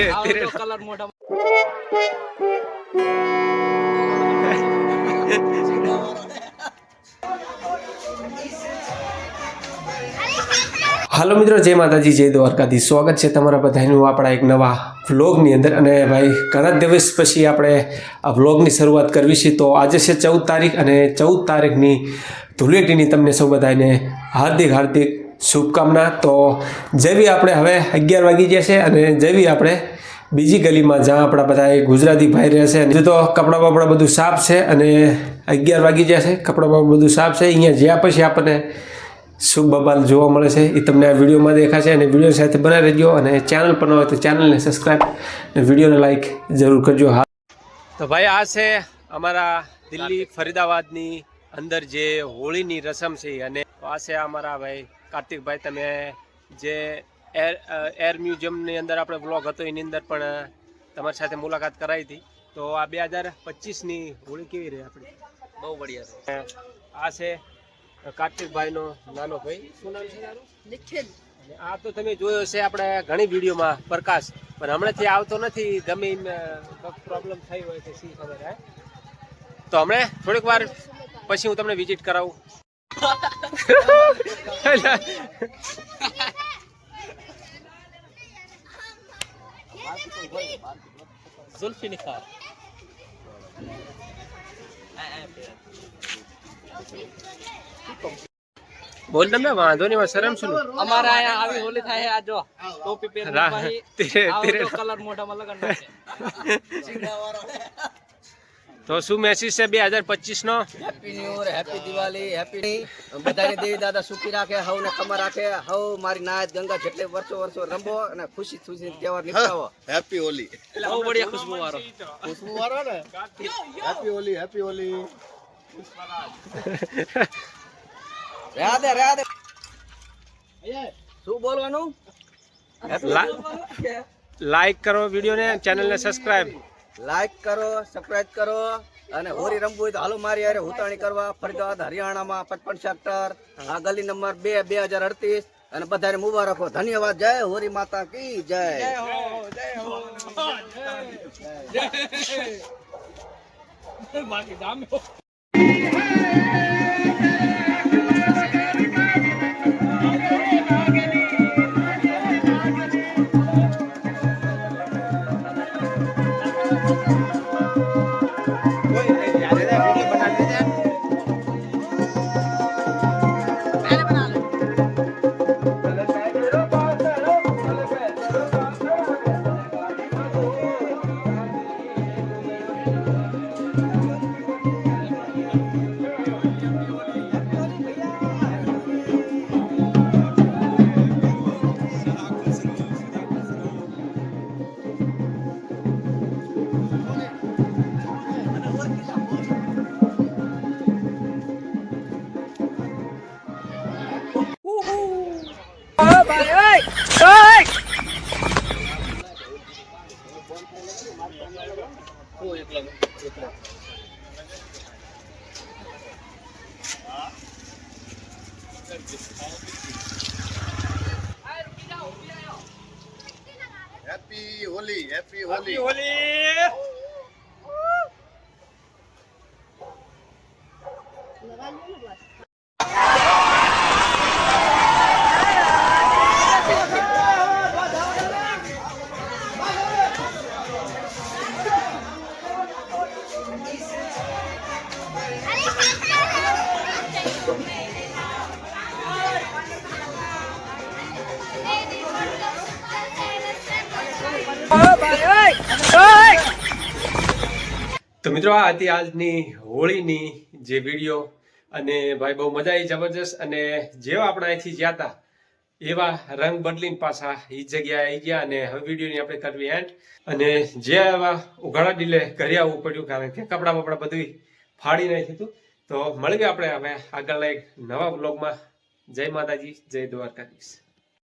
Colour મોઢા હાલો મિત્રો જય માતાજી જય દ્વારકાથી સ્વાગત છે તમારા બધાનું આપણા એક નવા વ્લોગની અંદર. અને ભાઈ ઘણા દિવસ પછી આપણે આ વ્લોગની શરૂઆત કરવી છે તો આજે છે ચૌદ તારીખ અને ચૌદ તારીખની ધૂળેટીની તમને સૌ બધાને હાર્દિક હાર્દિક શુભકામના. તો જેવી આપણે હવે અગિયાર વાગી જશે અને જેવી આપણે બીજી ગલીમાં જ્યાં આપણા બધા ગુજરાતી ભાઈ રહેશે હજુ તો કપડાં બપડા બધું સાફ છે અને અગિયાર વાગી જશે કપડાં બપડા બધું સાફ છે. અહીંયા જ્યાં પછી આપણને શુભ બબાલ જોવા મળે છે એ તમને આ વિડીયોમાં દેખાશે અને વીડિયો સાથે બનાવી રહેજો અને ચેનલ પર ન હોય તો ચેનલને સબસ્ક્રાઈબ અને વિડીયોને લાઈક જરૂર કરજો. હા. તો ભાઈ આ છે અમારા દિલ્હી ફરીદાબાદની અંદર જે હોળીની રસમ છે અને આ છે અમારા ભાઈ કાર્તિકભાઈ તમે જે એર એર મ્યુઝિયમની અંદર આપણે બ્લોગ હતો એની અંદર પણ તમારી સાથે મુલાકાત કરાવી હતી. તો આ બે હજાર પચીસની હોળી કેવી રહી આપણી? બહુ બઢિયા છે આ છે કાર્તિકભાઈનો નાનો ભાઈ. શું નામ છે નિખિલ. આ તો તમે જોયો છે આપણે ઘણી વિડીયોમાં પ્રકાશ પણ હમણાંથી આવતો નથી. ગમે પ્રોબ્લેમ થઈ હોય છે શી ખબર હે? તો હમણાં થોડીક વાર પછી હું તમને વિઝિટ કરાવું. ઝુલ્ફી નિખાર બોલ તમે વાંધો નહીં એમાં શરમ શું અમારા અહીંયા આવી હોલી થાય છે આ જો ટોપી પહેરી રા- ભાઈ તેરે- આવો તેરે- તો કલર મોઢામાં લગન નાખે તો શું મેસેજ છે બે હજાર પચીસ નો? Happy new year happy Diwali happy બધાને દેવી દાદા સુખી રાખે હવ ને કમા રાખે. હવ મારી નાયત ગંગા જેટલે વર્ષો વર્ષો રમો અને ખુશી ખુશી તહેવાર નિપટાવો હેપી હોલી બહુ બઢિયા ખુશબુ વાળો. ખુશબુ વાળો ને? Happy Holi happy Holi Radhe Radhe. શું બોલવાનું? લાઈક કરો વિડીયોને ચેનલને સબસ્ક્રાઈબ લાઈક કરો સબસ્ક્રાઈબ કરો અને હોરી રમવું હોય તો હાલો મારી અરે ઉતાણી કરવા ફરીદાબાદ હરિયાણામાં પચપન સેક્ટર આ ગલી નંબર બે બે હજાર અડતીસ. અને બધાને મુબારકો. ધન્યવાદ. જય હોરી માતા કી જય. Happy Holi happy Holi તો મિત્રો, આ હતી આજની હોળીની જે વીડિયો અને ભાઈ બહુ મજા આવી જબરજસ્ત. અને જેવા આપણે અહીંથી ગયા હતા, એવા રંગ બદલીને પાછા એ જગ્યાએ આવી ગયા અને હવે વિડીયોની આપણે કરવી એન્ડ અને જે એવા ઉઘાડા ડીલે ઘરે આવવું પડ્યું, કારણ કે કપડાં બપડા બધું ફાડી નાખ્યું હતું. તો મળી ગયા આપણે હવે આગળના એક નવા બ્લોગમાં જય માતાજી, જય દ્વારકાધીશ.